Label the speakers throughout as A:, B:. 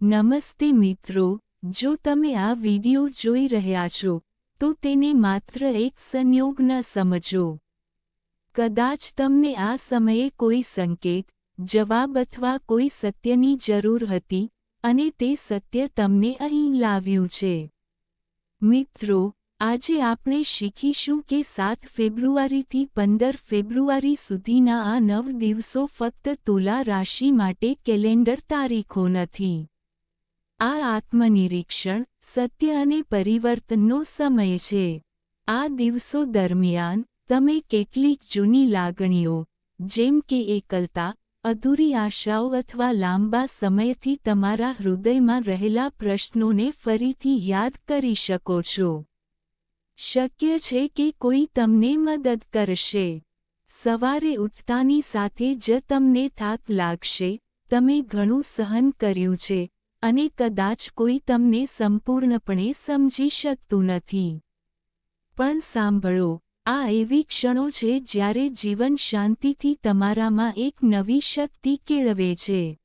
A: નમસ્તે મિત્રો, જો તમે આ વિડિયો જોઈ રહ્યા છો, તો તેને માત્ર એક સંયોગ ન સમજો. કદાચ તમને આ સમયે કોઈ સંકેત, જવાબ અથવા કોઈ સત્યની જરૂર હતી, અને તે સત્ય તમને અહીં લાવ્યું છે. મિત્રો, આજે આપણે શીખીશું કે સાત ફેબ્રુઆરીથી પંદર ફેબ્રુઆરી સુધીના આ નવ દિવસો ફક્ત તુલા રાશિ માટે કેલેન્ડર તારીખો નથી. આ આત્મનિરીક્ષણ સત્ય અને પરિવર્તનનો સમય છે. આ દિવસો દરમિયાન તમે કેટલીક જૂની લાગણીઓ, જેમ કે એકલતા, અધૂરી આશાઓ અથવા લાંબા સમયથી તમારા હૃદયમાં રહેલા પ્રશ્નોને ફરીથી યાદ કરી શકો છો. શક્ય છે કે કોઈ તમને મદદ કરશે. સવારે ઉઠતાની સાથે જ તમને થાક લાગશે, તમે ઘણું સહન કર્યું છે અને કદાચ કોઈ તમને સંપૂર્ણપણે સમજી શકતું નથી. પણ સાંભળો, આ એવી ક્ષણો છે જ્યારે જીવન શાંતિથી તમારામાં એક નવી શક્તિ કેળવે છે.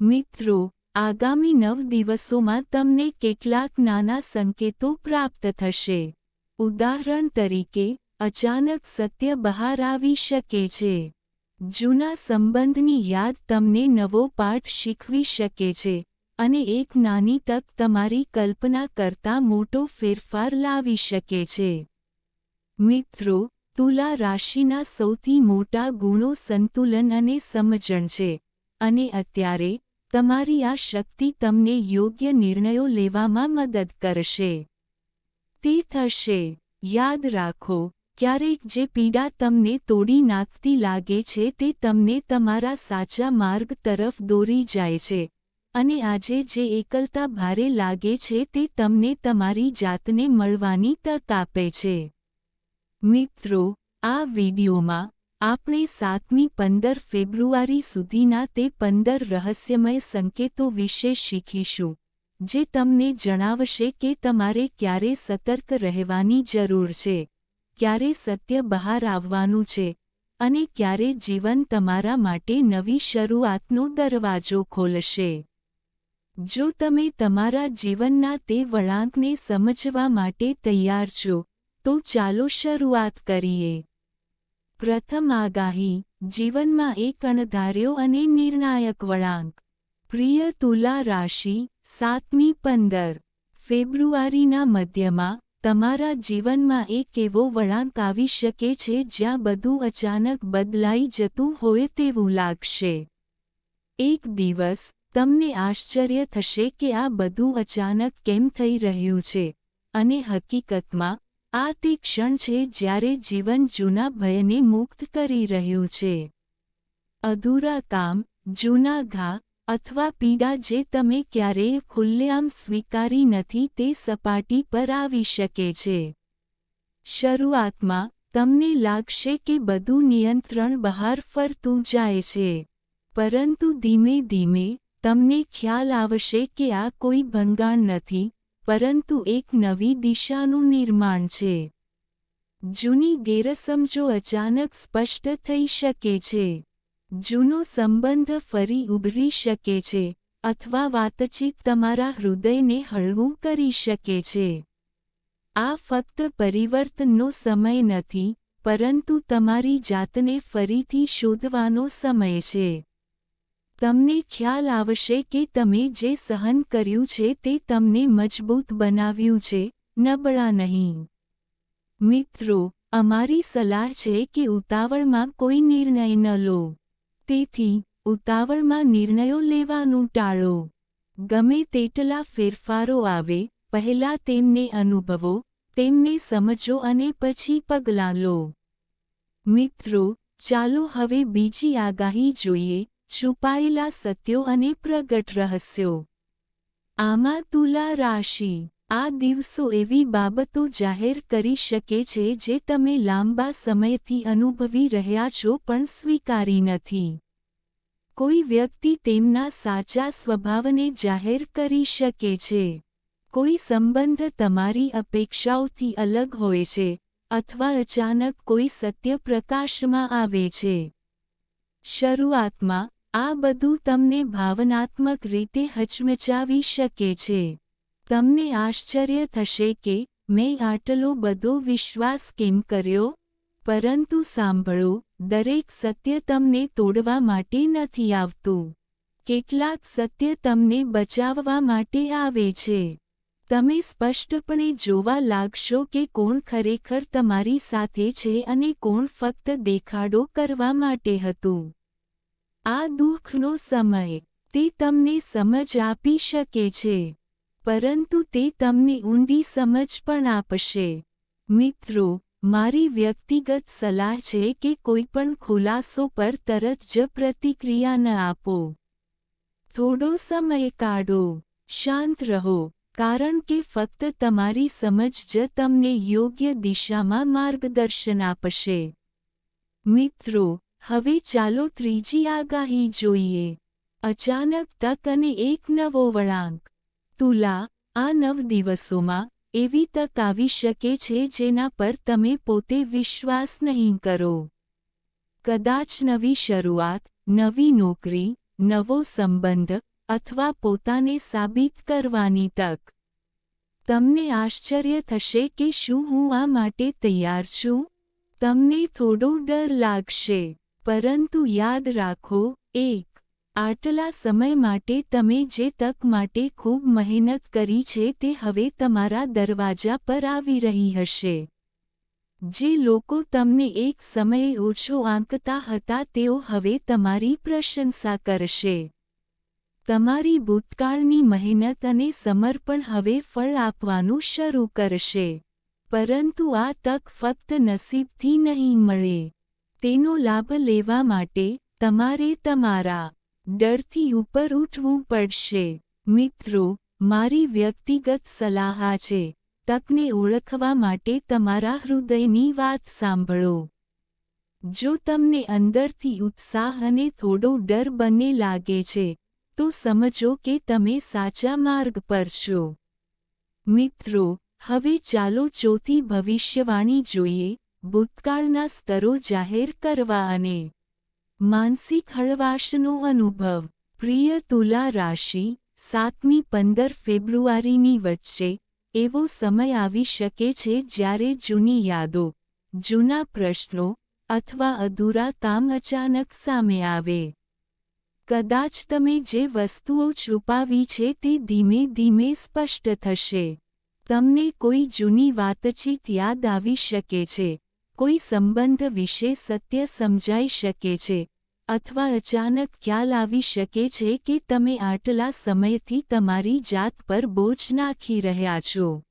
A: મિત્રો, આગામી નવ દિવસોમાં તમને કેટલાક નાના સંકેતો પ્રાપ્ત થશે. ઉદાહરણ તરીકે, અચાનક સત્ય બહાર આવી શકે છે. જૂના સંબંધની યાદ તમને નવો પાઠ શીખવી શકે છે. અને એક નાની તક તમારી કલ્પના કરતાં મોટો ફેરફાર લાવી શકે છે. મિત્રો, તુલા રાશિના સૌથી મોટા ગુણો સંતુલન અને સમજણ છે. અને અત્યારે, તમારી આ શક્તિ તમને યોગ્ય નિર્ણયો લેવામાં મદદ કરશે. તે થશે. યાદ રાખો, ક્યારેક જે પીડા તમને તોડી નાખતી લાગે છે તે તમને તમારા સાચા માર્ગ તરફ દોરી જાય છે. અને આજે જે એકલતા ભારે લાગે છે તે તમને તમારી જાતને મળવાની તક આપે છે. મિત્રો, આ વિડીયોમાં આપણે સાતમી પંદર ફેબ્રુઆરી સુધીના તે પંદર રહસ્યમય સંકેતો વિશે શીખીશું, જે તમને જણાવશે કે તમારે ક્યારે સતર્ક રહેવાની જરૂર છે, ક્યારે સત્ય બહાર આવવાનું છે, અને ક્યારે જીવન તમારા માટે નવી શરૂઆતનો દરવાજો ખોલશે. જો તમે તમારા જીવનના તે વળાંકને સમજવા માટે તૈયાર છો, તો ચાલો શરૂઆત કરીએ. પ્રથમ આગાહી, જીવનમાં એક અણધાર્યો અને નિર્ણાયક વળાંક. પ્રિય તુલા રાશિ, સાતમી પંદર. ફેબ્રુઆરીના મધ્યમાં, તમારા જીવનમાં એક એવો વળાંક આવી શકે છે જ્યાં બધું અચાનક બદલાઈ જતું હોય તેવું લાગશે. એક દિવસ તમને આશ્ચર્ય થશે કે આ બધું અચાનક કેમ થઈ રહ્યું છે. અને હકીકતમાં, આ તે ક્ષણ છે જ્યારે જીવન જૂના ભયને મુક્ત કરી રહ્યું છે. અધૂરા કામ, જૂના ઘા, અથવા પીડા જે તમે ક્યારેય ખુલ્લેઆમ સ્વીકારી નથી તે સપાટી પર આવી શકે છે. શરૂઆતમાં, તમને લાગશે કે બધું નિયંત્રણ બહાર ફરતું જાય છે. પરંતુ ધીમે ધીમે તમને ખ્યાલ આવશે કે આ કોઈ ભંગાણ નથી, પરંતુ એક નવી દિશાનું નિર્માણ છે. જૂની ગેરસમજો અચાનક સ્પષ્ટ થઈ શકે છે. જૂનો સંબંધ ફરી ઉભરી શકે છે, અથવા વાતચીત તમારા હૃદયને હળવું કરી શકે છે. આ ફક્ત પરિવર્તનનો સમય નથી, પરંતુ તમારી જાતને ફરીથી શોધવાનો સમય છે. તમને ખ્યાલ આવશે કે તમે જે સહન કર્યું છે તે તમને મજબૂત બનાવ્યું છે, નબળા નહીં. મિત્રો, અમારી સલાહ છે કે ઉતાવળમાં કોઈ નિર્ણય ન લો. તેથી, ઉતાવળમાં નિર્ણયો લેવાનું ટાળો. ગમે તેટલા ફેરફારો આવે, પહેલા તેમને અનુભવો, તેમને સમજો અને પછી પગલાં લો. મિત્રો, ચાલો હવે બીજી આગાહી જોઈએ છુપાયેલા સત્યો અને પ્રગટ રહસ્યો. આમાં તુલા રાશિ, આ દિવસો એવી બાબતો જાહેર કરી શકે છે જે તમે લાંબા સમયથી અનુભવી રહ્યા છો પણ સ્વીકારી નથી. કોઈ વ્યક્તિ તેમના સાચા સ્વભાવને જાહેર કરી શકે છે. કોઈ સંબંધ તમારી અપેક્ષાઓથી અલગ હોય છે, અથવા અચાનક કોઈ સત્ય પ્રકાશમાં આવે છે. શરૂઆતમાં આ બધું તમને ભાવનાત્મક રીતે હચમચાવી શકે છે. તમને આશ્ચર્ય થશે કે, મેં આટલો બધો વિશ્વાસ કેમ કર્યો? પરંતુ સાંભળો, દરેક સત્ય તમને તોડવા માટે નથી આવતું. કેટલાક સત્ય તમને બચાવવા માટે આવે છે. તમે સ્પષ્ટપણે જોવા લાગશો કે કોણ ખરેખર તમારી સાથે છે અને કોણ ફક્ત દેખાડો કરવા માટે હતું. આ દુઃખનો સમય. તે તમને સમજ આપી શકે છે. પરંતુ તે તમને ઊંડી સમજ પણ આપશે. મિત્રો, મારી વ્યક્તિગત સલાહ છે કે કોઈપણ ખુલાસો પર તરત જ પ્રતિક્રિયા ન આપો. થોડો સમય કાઢો. શાંત રહો. કારણ કે ફક્ત તમારી સમજ જ તમને યોગ્ય દિશામાં માર્ગદર્શન આપશે. મિત્રો હવે ચાલો ત્રીજી આગાહી જોઈએ. અચાનક તક અને એક નવો વળાંક. તુલા, આ નવ દિવસોમાં એવી તક આવી શકે છે જેના પર તમે પોતે વિશ્વાસ નહીં કરો. કદાચ નવી શરૂઆત, નવી નોકરી, નવો સંબંધ અથવા પોતાને સાબિત કરવાની તક. તમને આશ્ચર્ય થશે કે શું હું આ માટે તૈયાર છું? તમને થોડો ડર લાગશે. પરંતુ યાદ રાખો, એક, આટલા સમય માટે તમે જે તક માટે ખૂબ મહેનત કરી છે તે હવે તમારા દરવાજા પર આવી રહી હશે. જે લોકો તમને એક સમયે ઓછો આંકતા હતા તેઓ હવે તમારી પ્રશંસા કરશે. તમારી ભૂતકાળની મહેનત અને સમર્પણ હવે ફળ આપવાનું શરૂ કરશે. પરંતુ આ તક ફક્ત નસીબથી નહીં મળે. તેનો લાભ લેવા માટે તમારે તમારા ડરથી ઉપર ઉઠવું પડશે. મિત્રો, મારી વ્યક્તિગત સલાહ છે. તકને ઓળખવા માટે તમારા હૃદયની વાત સાંભળો. જો તમને અંદરથી ઉત્સાહ અને થોડો ડર બંને લાગે છે, તો સમજો કે તમે સાચા માર્ગ પર છો. મિત્રો, હવે ચાલો ચોથી ભવિષ્યવાણી જોઈએ. ભૂતકાળના સ્તરો જાહેર કરવા અને માનસિક હળવાશનો અનુભવ. પ્રિય તુલા રાશિ, સાતમી પંદર ફેબ્રુઆરીની વચ્ચે એવો સમય આવી શકે છે જ્યારે જૂની યાદો, જૂના પ્રશ્નો અથવા અધૂરા કામ અચાનક સામે આવે. કદાચ તમે જે વસ્તુઓ છુપાવી છે તે ધીમે ધીમે સ્પષ્ટ થશે. તમને કોઈ જૂની વાતચીત યાદ આવી શકે છે. કોઈ સંબંધ વિશે સત્ય સમજાઈ શકે છે અથવા અચાનક ખ્યાલ આવી શકે છે કે તમે આટલા સમયથી તમારી જાત પર બોજ નાખી રહ્યા છો.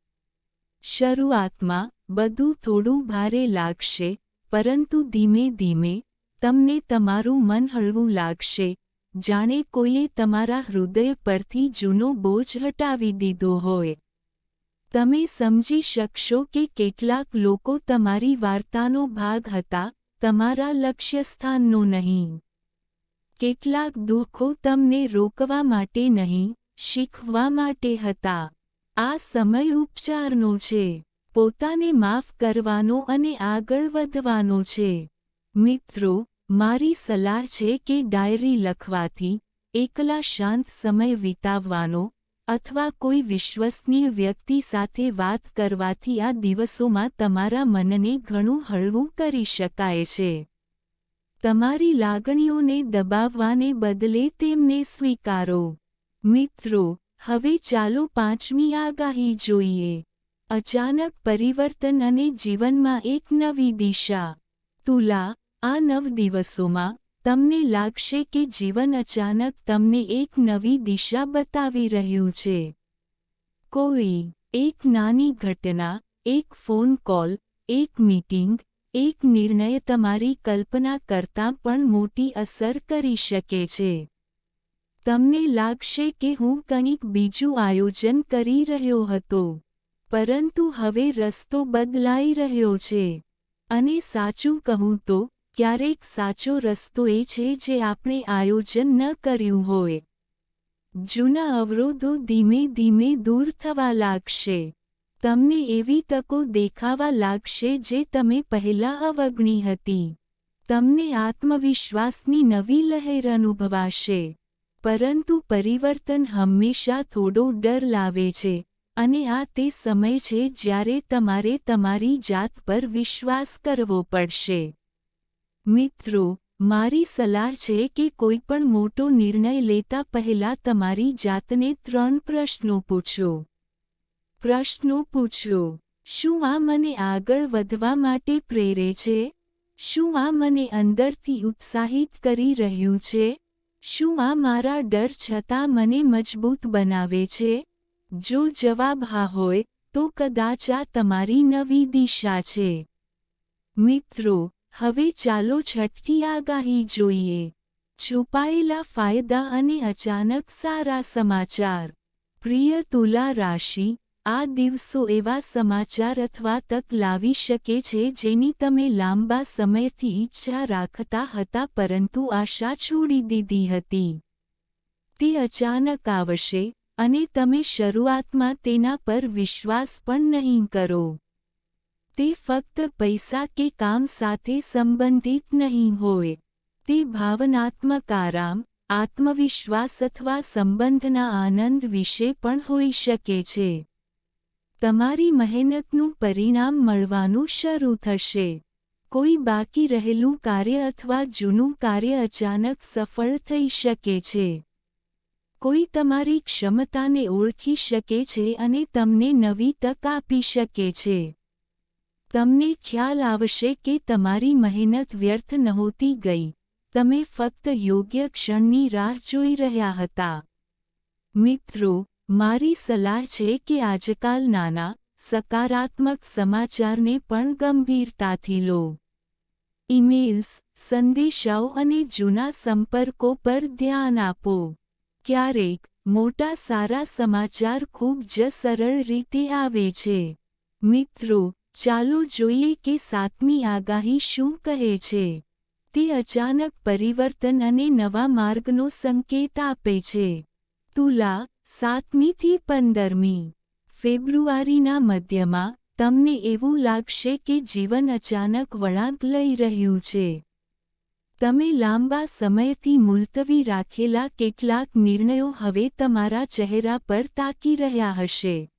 A: શરૂઆતમાં બધું થોડું ભારે લાગશે, પરંતુ ધીમે ધીમે તમને તમારું મન હળવું લાગશે. જાણે કોઈએ તમારા હૃદય પરથી જૂનો બોજ હટાવી દીધો હોય. તમે સમજી શકશો કે કેટલાક લોકો તમારી વાર્તાનો ભાગ હતા, તમારા લક્ષ્યસ્થાનનો નહીં. કેટલાક દુઃખો તમને રોકવા માટે નહીં, શીખવા માટે હતા. આ સમય ઉપચારનો છે. પોતાને માફ કરવાનો અને આગળ વધવાનો છે. મિત્રો, મારી સલાહ છે કે ડાયરી લખવાથી એકલા શાંત સમય વિતાવવાનો અથવા કોઈ વિશ્વસનીય વ્યક્તિ સાથે વાત કરવાથી આ દિવસોમાં તમારા મનને ઘણું હળવું કરી શકાય છે. તમારી લાગણીઓને દબાવવાને બદલે તેમને સ્વીકારો. મિત્રો, હવે ચાલો પાંચમી આગાહી જોઈએ. અચાનક પરિવર્તન અને જીવનમાં એક નવી દિશા. તુલા, આ નવ દિવસોમાં તમને લાગશે કે જીવન અચાનક તમને એક નવી દિશા બતાવી રહ્યું છે. કોઈ, એક નાની ઘટના, એક ફોન કોલ, એક મીટિંગ, એક નિર્ણય તમારી કલ્પના કરતાં પણ મોટી અસર કરી શકે છે. તમને લાગશે કે હું કંઈક બીજું આયોજન કરી રહ્યો હતો, પરંતુ હવે રસ્તો બદલાઈ રહ્યો છે. અને સાચું કહું તો ક્યારેક સાચો રસ્તો એ છે જે આપણે આયોજન ન કર્યું હોય. જૂના અવરોધો ધીમે ધીમે દૂર થવા લાગશે. તમને એવી તકો દેખાવા લાગશે જે તમે પહેલાં અવગણી હતી. તમને આત્મવિશ્વાસની નવી લહેર અનુભવાશે. પરંતુ પરિવર્તન હંમેશા થોડો ડર લાવે છે, અને આ તે સમય છે જ્યારે તમારે તમારી જાત પર વિશ્વાસ કરવો પડશે. મિત્રો, મારી સલાહ છે કે કોઈપણ મોટો નિર્ણય લેતા પહેલા તમારી જાતને ત્રણ પ્રશ્નો પૂછો. પ્રશ્નો પૂછો, શું આ મને આગળ વધવા માટે પ્રેરે છે? શું આ મને અંદરથી ઉત્સાહિત કરી રહ્યું છે? શું આ મારા ડર છતાં મને મજબૂત બનાવે છે? જો જવાબ હા હોય, તો કદાચ આ તમારી નવી દિશા છે. મિત્રો હવે ચાલો છટકી આગાહી જોઈએ. છુપાયેલા ફાયદા અને અચાનક સારા સમાચાર. પ્રિય તુલા રાશિ, આ દિવસો એવા સમાચાર અથવા તક લાવી શકે છે જેની તમે લાંબા સમયથી ઈચ્છા રાખતા હતા પરંતુ આશા છોડી દીધી હતી. તે અચાનક આવશે અને તમે શરૂઆતમાં તેના પર વિશ્વાસ પણ નહીં કરો. તે ફક્ત પૈસા કે કામ સાથે સંબંધિત નહીં હોય. તે ભાવનાત્મક આરામ, આત્મવિશ્વાસ અથવા સંબંધના આનંદ વિશે પણ હોઈ શકે છે. તમારી મહેનતનું પરિણામ મળવાનું શરૂ થશે. કોઈ બાકી રહેલું કાર્ય અથવા જૂનું કાર્ય અચાનક સફળ થઈ શકે છે. કોઈ તમારી ક્ષમતાને ઓળખી શકે છે અને તમને નવી તક આપી શકે છે. તમને ખ્યાલ આવશે કે તમારી મહેનત વ્યર્થ નહોતી ગઈ. તમે ફક્ત યોગ્ય ક્ષણની રાહ જોઈ રહ્યા હતા. મિત્રો, મારી સલાહ છે કે આજકાલ નાના, સકારાત્મક સમાચારને પણ ગંભીરતાથી લો. ઇમેલ્સ સંદેશાઓ અને જૂના સંપર્કો પર ધ્યાન આપો. ક્યારેક, મોટા સારા સમાચાર ખૂબ જ સરળ રીતે આવે છે. મિત્રો ચાલો જોઈએ કે સાતમી આગાહી શું કહે છે. તે અચાનક પરિવર્તન અને નવા માર્ગનો સંકેત આપે છે. તુલા સાતમીથી પંદરમી ફેબ્રુઆરીના મધ્યમાં તમને એવું લાગશે કે જીવન અચાનક વળાંક લઈ રહ્યું છે. તમે લાંબા સમયથી મુલતવી રાખેલા કેટલાક નિર્ણયો હવે તમારા ચહેરા પર તાકી રહ્યા હશે.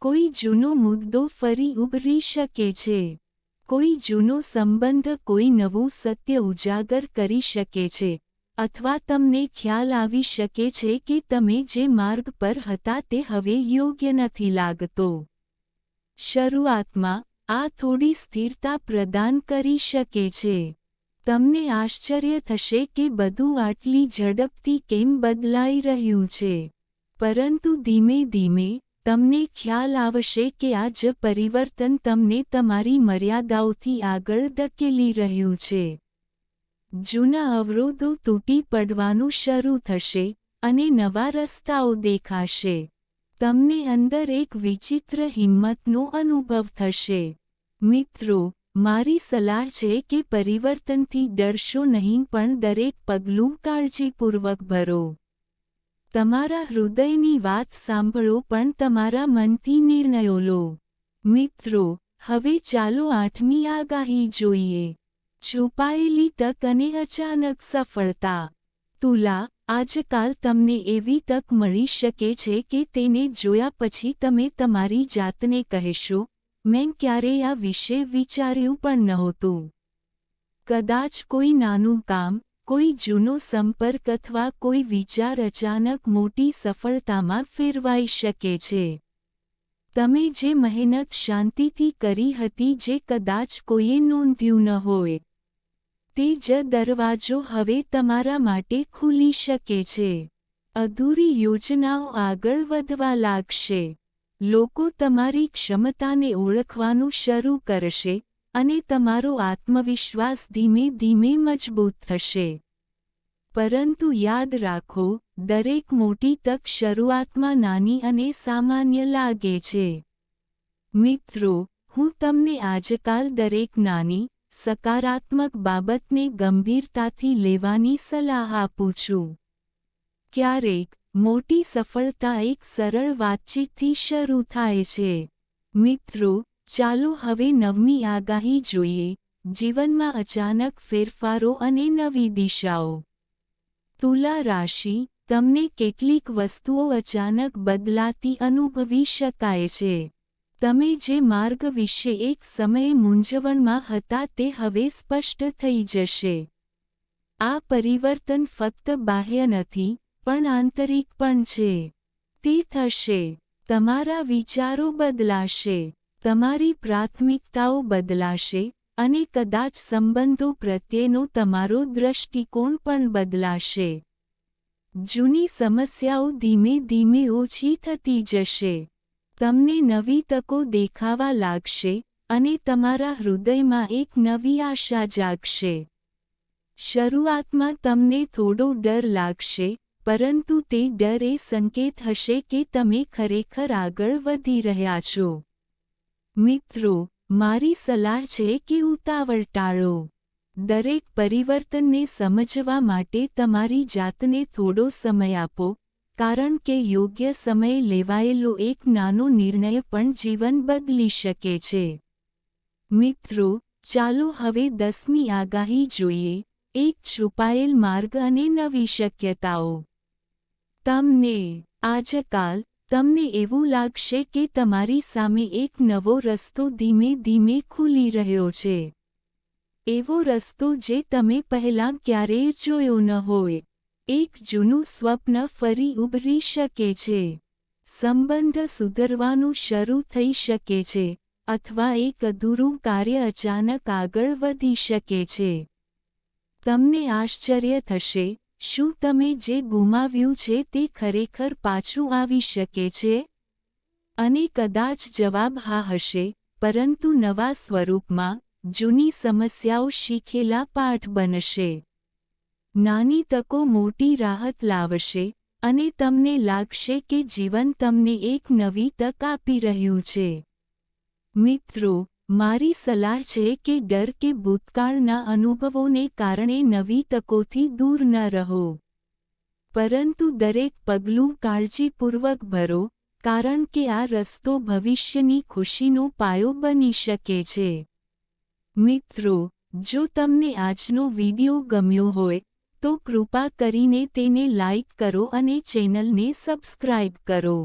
A: કોઈ જૂનો મુદ્દો ફરી ઉભરી શકે છે. કોઈ જૂનો સંબંધ કોઈ નવું સત્ય ઉજાગર કરી શકે છે. અથવા તમને ખ્યાલ આવી શકે છે કે તમે જે માર્ગ પર હતા તે હવે યોગ્ય નથી લાગતો. શરૂઆતમાં, આ થોડી સ્થિરતા પ્રદાન કરી શકે છે. તમને આશ્ચર્ય થશે કે બધું આટલી ઝડપથી કેમ બદલાઈ રહ્યું છે. પરંતુ ધીમે ધીમે તમને ખ્યાલ આવશે કે આ જ પરિવર્તન તમને તમારી મર્યાદાઓથી આગળ ધકેલી રહ્યું છે. જૂના અવરોધો તૂટી પડવાનું શરૂ થશે અને નવા રસ્તાઓ દેખાશે. તમને અંદર એક વિચિત્ર હિંમતનો અનુભવ થશે. મિત્રો, મારી સલાહ છે કે પરિવર્તનથી ડરશો નહીં પણ દરેક પગલું કાળજીપૂર્વક ભરો. તમારા હૃદયની વાત સાંભળો પણ તમારા મનથી નિર્ણયો લો. મિત્રો, હવે ચાલો આઠમી આગાહી જોઈએ. છુપાયેલી તક અને અચાનક સફળતા. તુલા, આજકાલ તમને એવી તક મળી શકે છે કે તેને જોયા પછી તમે તમારી જાતને કહેશો, મેં ક્યારેય આ વિશે વિચાર્યું પણ નહોતું. કદાચ કોઈ નાનું કામ કોઈ જૂનો સંપર્ક અથવા કોઈ વિચાર અચાનક મોટી સફળતામાં ફેરવાઈ શકે છે. તમે જે મહેનત શાંતિથી કરી હતી જે કદાચ કોઈએ નોંધ્યું ન હોય, તે જ દરવાજો હવે તમારા માટે ખુલી શકે છે. અધૂરી યોજનાઓ આગળ વધવા લાગશે. લોકો તમારી ક્ષમતાને ઓળખવાનું શરૂ કરશે. અને તમારો આત્મવિશ્વાસ ધીમે ધીમે મજબૂત થશે. પરંતુ યાદ રાખો, દરેક મોટી તક શરૂઆતમાં નાની અને સામાન્ય લાગે છે. મિત્રો, હું તમને આજકાલ દરેક નાની, સકારાત્મક બાબતને ગંભીરતાથી લેવાની સલાહ આપું છું. ક્યારેક, મોટી સફળતા એક સરળ વાતચીતથી શરૂ થાય છે. મિત્રો ચાલો હવે નવમી આગાહી જોઈએ. જીવનમાં અચાનક ફેરફારો અને નવી દિશાઓ. તુલા રાશિ, તમને કેટલીક વસ્તુઓ અચાનક બદલાતી અનુભવી શકાય છે. તમે જે માર્ગ વિશે એક સમયે મૂંઝવણમાં હતા તે હવે સ્પષ્ટ થઈ જશે. આ પરિવર્તન ફક્ત બાહ્ય નથી, પણ આંતરિક પણ છે. તે થશે. તમારા વિચારો બદલાશે. તમારી પ્રાથમિકતાઓ બદલાશે અને કદાચ સંબંધો પ્રત્યેનો તમારો દ્રષ્ટિકોણ પણ બદલાશે. જૂની સમસ્યાઓ ધીમે ધીમે ઓછી થતી જશે. તમને નવી તકો દેખાવા લાગશે અને તમારા હૃદયમાં એક નવી આશા જાગશે. શરૂઆતમાં તમને થોડો ડર લાગશે, પરંતુ તે ડર એ સંકેત હશે કે તમે ખરેખર આગળ વધી રહ્યા છો. મિત્રો, મારી સલાહ છે કે ઉતાવળ ટાળો. દરેક પરિવર્તનને સમજવા માટે તમારી જાતને થોડો સમય આપો, કારણ કે યોગ્ય સમયે લેવાયેલો એક નાનો નિર્ણય પણ જીવન બદલી શકે છે. મિત્રો, ચાલો હવે દસમી આગાહી જોઈએ, એક છુપાયેલ માર્ગ અને નવી શક્યતાઓ. તમને, આજકાલ તમને એવું લાગશે કે તમારી સામે એક નવો રસ્તો ધીમે ધીમે ખુલી રહ્યો છે. એવો રસ્તો જે તમે પહેલાં ક્યારેય જોયો ન હોય. એક જૂનું સ્વપ્ન ફરી ઉભરી શકે છે. સંબંધ સુધરવાનું શરૂ થઈ શકે છે, અથવા એક અધૂરું કાર્ય અચાનક આગળ વધી શકે છે. તમને આશ્ચર્ય થશે શું તમે જે ગુમાવ્યું છે તે ખરેખર પાછું આવી શકે છે? અને કદાચ જવાબ હા હશે, પરંતુ નવા સ્વરૂપમાં, જૂની સમસ્યાઓ શીખેલા પાઠ બનશે. નાની તકો મોટી રાહત લાવશે, અને તમને લાગશે કે જીવન તમને એક નવી તક આપી રહ્યું છે. મિત્રો મારી સલાહ છે કે ડર કે ભૂતકાળના અનુભવોને કારણે નવી તકોથી દૂર ન રહો. પરંતુ દરેક પગલું કાળજીપૂર્વક ભરો, કારણ કે આ રસ્તો ભવિષ્યની ખુશીનો પાયો બની શકે છે. મિત્રો, જો તમને આજનો વિડિયો ગમ્યો હોય, તો કૃપા કરીને તેને લાઇક કરો અને ચેનલને સબસ્ક્રાઇબ કરો.